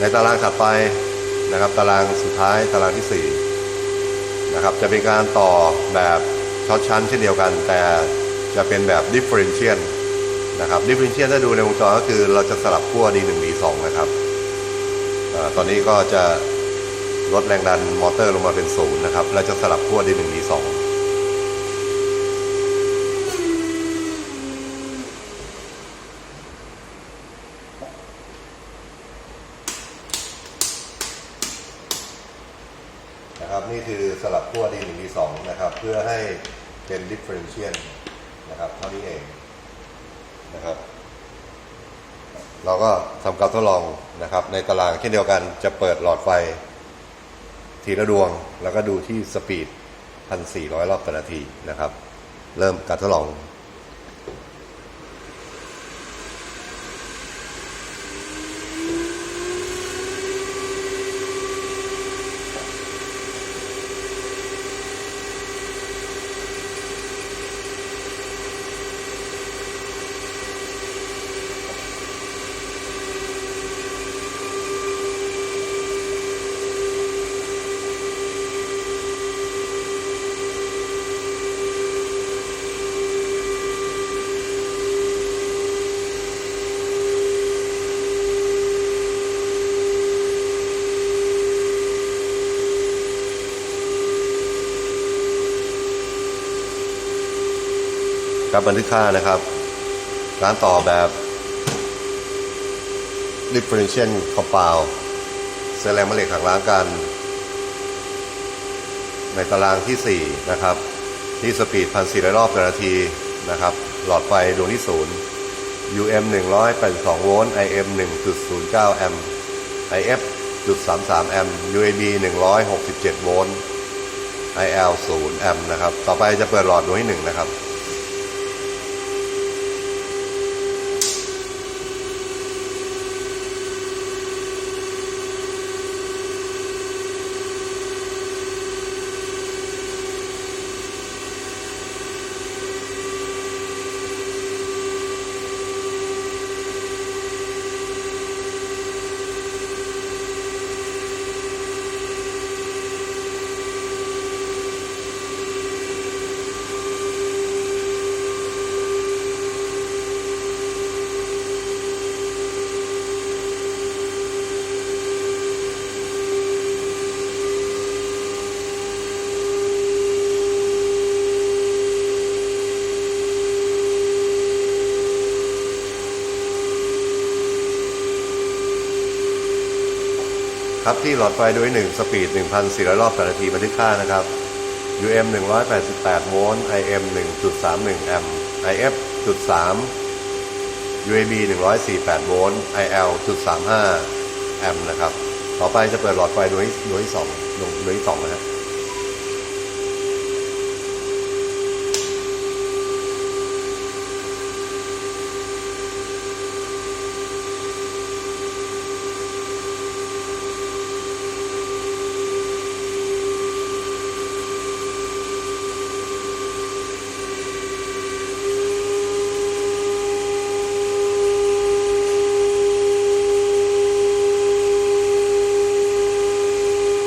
ในตารางถัดไปนะครับ ตารางสุดท้ายตารางที่4นะครับจะเป็นการต่อแบบช็อตชั้นเช่นเดียวกัน แต่จะเป็นแบบ differential นะครับ differential ถ้าดูในวงจรก็คือเราจะสลับขั้ว D1 D2 นะครับอตอนนี้ก็จะลดแรงดันมอเตอร์ลงมาเป็นศูนย์นะครับ เราจะสลับขั้ว D1 D2 นะครับนี่คือสลับขั้ว D1 D2 เพื่อให้เป็นดิฟเฟอเรนเชียนนะครับเท่านี้เองนะครับ เราก็ทำการทดลองนะครับ ในตารางเช่นเดียวกันจะเปิดหลอดไฟ ทีละดวง แล้วก็ดูที่สปีด 1,400 รอบต่อนาทีนะครับ เริ่มการทดลอง ครับบันทึกค่านะครับ การต่อแบบ differential compound เซลแรงมะเหล็กหักล้างกัน ในตารางที่ 4 นะครับ ที่สปีด1,400รอบต่อนาทีนะครับ หลอดไฟดวงที่ 0 UM 182 โวลต์ IM 1.09 แอมป์ IF 0.33 แอมป์ UAB 167 โวลต์ IL 0 แอมป์นะครับ ต่อไปจะเปิดหลอดดวงที่ 1 นะครับ ครับที่หลอดไฟด้วย 1 สปีด 1,400 รอบต่อนาทีบันทึกค่านะครับ UM 188 โวลต์ IM 1.31 แอมป์ IF 0.3 UAB 148 โวลต์ IL 0.35 แอมป์นะครับ ต่อไปจะเปิดหลอดไฟดวงที่ดวงที่สองดวงดวงที่สองนะครับ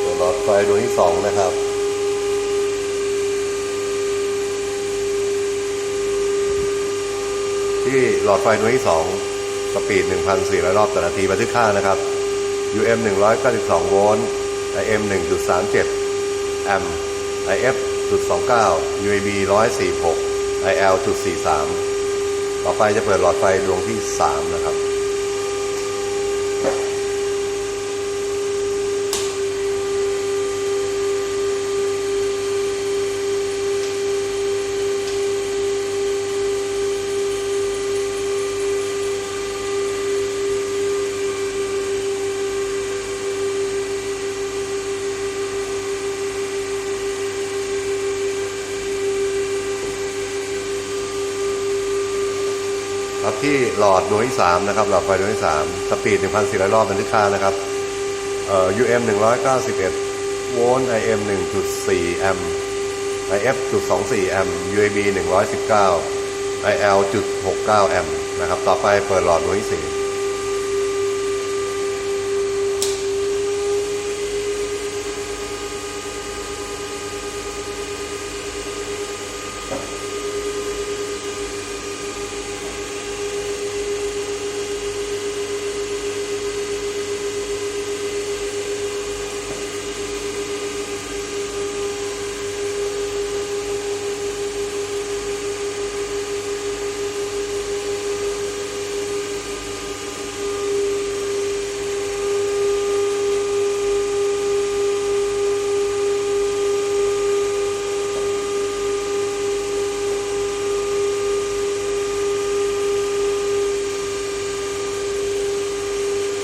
ตัวหลอดไฟดวงที่ สองนะครับ ที่หลอดไฟดวงที่สองสปีด 1,400 รอบต่อนาทีบันทึกค่านะครับ UM 192 โวลต์ IM 1.37 แอมป์ IF 0.29 UAB 146 IL 0.43 ต่อไปจะเปิดหลอดไฟดวงที่ 3 นะครับ ครับที่หลอดดวงที่3นะครับหลอดไฟดวงที่3สปีด1,400รอบบันทึกค่านะครับเอ่อ UM 191โวลต์ IM 1.4แอมป์ IF 0.24แอมป์ UAB 119 IL 0.69แอมป์นะครับต่อไปเปิดหลอดดวงที่4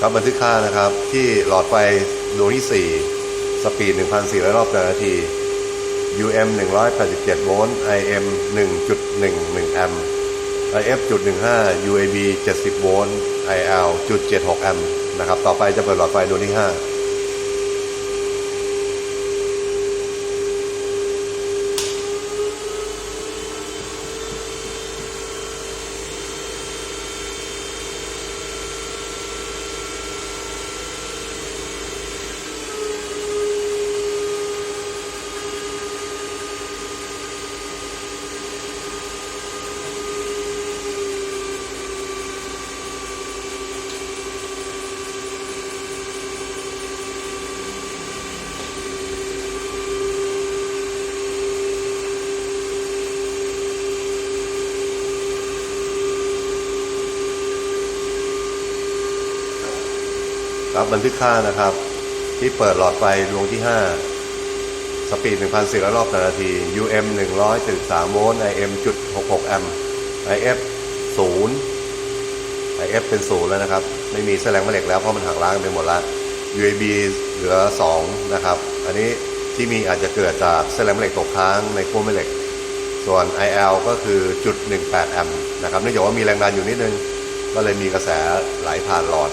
ครับบันทึกค่านะครับ ที่หลอดไฟดวงที่ 4 สปีด 1,400 รอบต่อนาที UM 187 โวลต์ IM 1.11 แอมป์ IF จุด15 UAB 70 โวลต์ IL จุด76 แอมป์นะครับ ต่อไปจะเปิดหลอดไฟดวงที่ 5 รับบันทึกค่านะครับ ที่เปิดหลอดไฟดวงที่ 5 สปีด 1,400 รอบต่อนาที UM 173โวลต์ IM จุด66แอมป์ IF 0 IF เป็น 0 แล้วนะครับ ไม่มีแสแลงแม่เหล็กแล้วเพราะมันหักล้างไปหมดแล้ว UAB เหลือ 2 นะครับ อันนี้ที่มีอาจจะเกิดจากแสแลงแม่เหล็กตกค้างในขั้วแม่เหล็ก ส่วน IL ก็คือจุด18แอมป์นะครับเนื่องจากว่ามีแรงดันอยู่นิดนึง ก็เลยมีกระแสไหลผ่านหลอด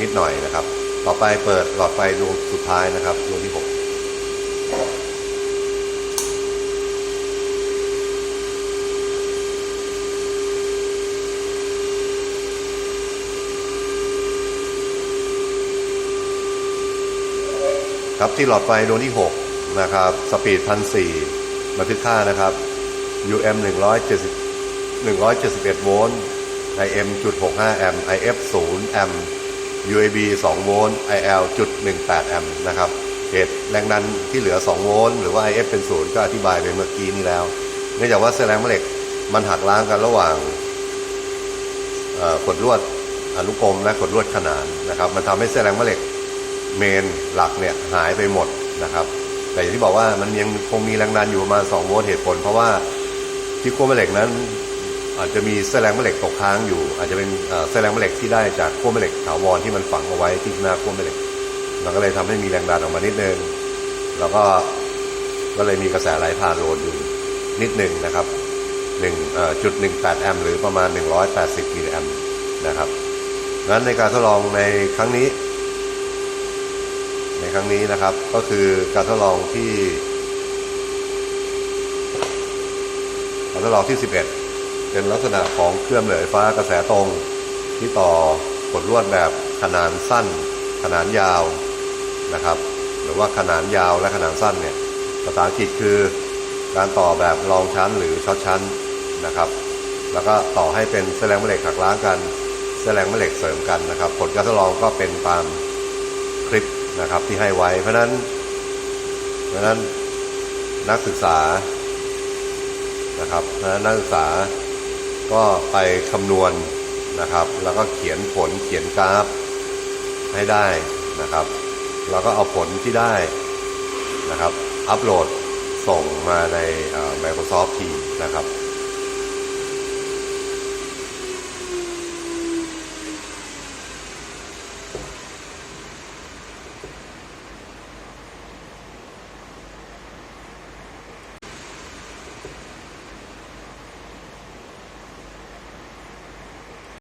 นิดหน่อยนะครับ ต่อไปเปิดหลอดไฟดวงสุดท้ายนะครับดวงที่6ครับที่หลอดไฟดวงที่ 6 นะครับ สปีดพันสี่บันทึกค่านะครับ UM 170 171 โวลต์ IM จุด65 แอมป์ IF 0 แอมป์ UAB 2 โวลต์ IL จุด18 แอมป์นะครับเหตุแรงดันที่เหลือ 2 โวลต์หรือว่า IF เป็น0ก็อธิบายไปเมื่อกี้นี้แล้ว เนื่องจากว่าเส้นแรงแม่เหล็กมันหักล้างกันระหว่างเอ่อกดลวดอนุกรมและกดลวดขนานนะครับ มันทำให้เส้นแรงแม่เหล็กเมนหลักเนี่ยหายไปหมดนะครับ แต่อย่างที่บอกว่ามันยังคงมีแรงดันอยู่ประมาณ2โวลต์เหตุผล เพราะว่าที่ขั้วแม่เหล็กนั้น อาจจะมีเส้นแรงแม่เหล็กตกค้างอยู่ อาจจะเป็นเส้นแรงแม่เหล็กที่ได้จากขั้วแม่เหล็กถาวรที่มันฝังเอาไว้ที่หน้าขั้วแม่เหล็กมันก็เลยทำให้มีแรงดันออกมานิดนึงแล้วก็ก็เลยมีกระแสไหลผ่านโลดอยู่นิดนึงนะครับหนึ่งจุดหนึ่งแปดแอมป์หรือประมาณ 180มิลลิแอมป์นะครับงั้นในการทดลองในครั้งนี้ ในครั้งนี้นะครับก็คือการทดลองที่การทดลองที่ 11 เป็นลักษณะของเครื่องเหลือไฟฟ้ากระแสตรง ที่ต่อกดลวดแบบขนานสั้น ขนานยาวนะครับ หรือว่าขนานยาวและขนานสั้นเนี่ยภาษาอังกฤษคือการต่อแบบรองชั้นหรือช็อตชั้นนะครับ แล้วก็ต่อให้เป็นเส้นแรงแม่เหล็กหักล้างกันเส้นแรงแม่เหล็กเสริมกันนะครับ ผลการทดลองก็เป็นตามคลิปนะครับที่ให้ไว้ เพราะนั้น เพราะนั้นนักศึกษานะครับเพราะฉะนั้นนักศึกษา ก็ไปคำนวณนะครับ แล้วก็เขียนผลเขียนกราฟให้ได้นะครับ แล้วก็เอาผลที่ได้นะครับ อัปโหลดส่งมาในเอ่อ Microsoft Teams นะครับ